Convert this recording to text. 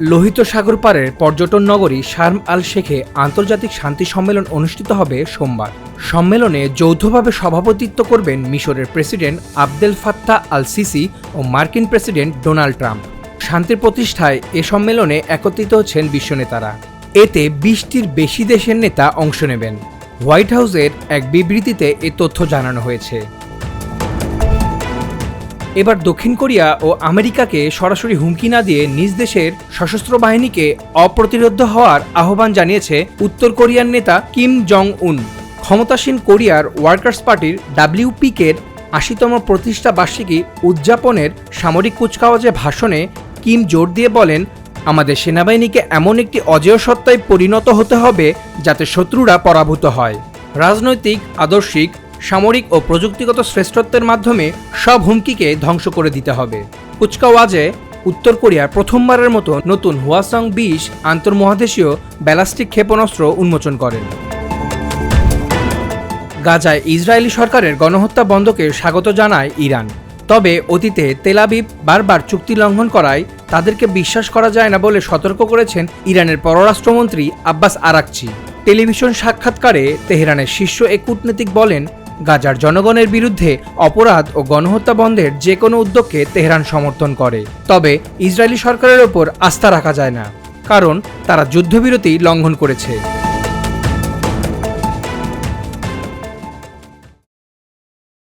লোহিত সাগর পাড়ের পর্যটন নগরী শার্ম আল শেখে আন্তর্জাতিক শান্তি সম্মেলন অনুষ্ঠিত হবে সোমবার। সম্মেলনে যৌথভাবে সভাপতিত্ব করবেন মিশরের president Abdel Fattah al Sisi ও মার্কিন প্রেসিডেন্ট ডোনাল্ড ট্রাম্প। শান্তির প্রতিষ্ঠায় এ সম্মেলনে একত্রিত হচ্ছেন বিশ্বনেতারা এতে বিশটির বেশি দেশের নেতা অংশ নেবেন। হোয়াইট হাউসের এক বিবৃতিতে এ তথ্য জানানো হয়েছে। এবার দক্ষিণ কোরিয়া ও আমেরিকাকে সরাসরি হুমকি না দিয়ে নিজ দেশের সশস্ত্র বাহিনীকে অপ্রতিরোধ হওয়ার আহ্বান জানিয়েছে উত্তর কোরিয়ার নেতা কিম জং উন ক্ষমতাসীন কোরিয়ার ওয়ার্কার্স পার্টির ডাব্লিউপিকের আশিতম প্রতিষ্ঠা বার্ষিকী উদযাপনের সামরিক কুচকাওয়াজে ভাষণে কিম জোর দিয়ে বলেন, আমাদের সেনাবাহিনীকে এমন একটি অজেয় সত্তায় পরিণত হতে হবে যাতে শত্রুরা পরাভূত হয়। রাজনৈতিক, আদর্শিক সামরিক ও প্রযুক্তিগত শ্রেষ্ঠত্বের মাধ্যমে সব হুমকিকে ধ্বংস করে দিতে হবে। কুচকাওয়াজে উত্তর কোরিয়া প্রথমবারের মতো নতুন হুয়াসং বিশ আন্তর্মহাদেশীয় ব্যালাস্টিক ক্ষেপণাস্ত্র উন্মোচন করেন। গাজায় ইসরায়েলি সরকারের গণহত্যা বন্ধকে স্বাগত জানায় ইরান। তবে অতীতে তেলাবিব বারবার চুক্তি লঙ্ঘন করায় তাদেরকে বিশ্বাস করা যায় না বলে সতর্ক করেছেন ইরানের পররাষ্ট্রমন্ত্রী আব্বাস আরাকচি। টেলিভিশন সাক্ষাৎকারে তেহরানের শীর্ষ এক কূটনীতিক বলেন গাজার জনগণের বিরুদ্ধে অপরাধ ও গণহত্যা বন্ধের যে কোনো উদ্যোগকে তেহরান সমর্থন করে। তবে ইসরায়েলি সরকারের ওপর আস্থা রাখা যায় না, কারণ তারা যুদ্ধবিরতি লঙ্ঘন করেছে।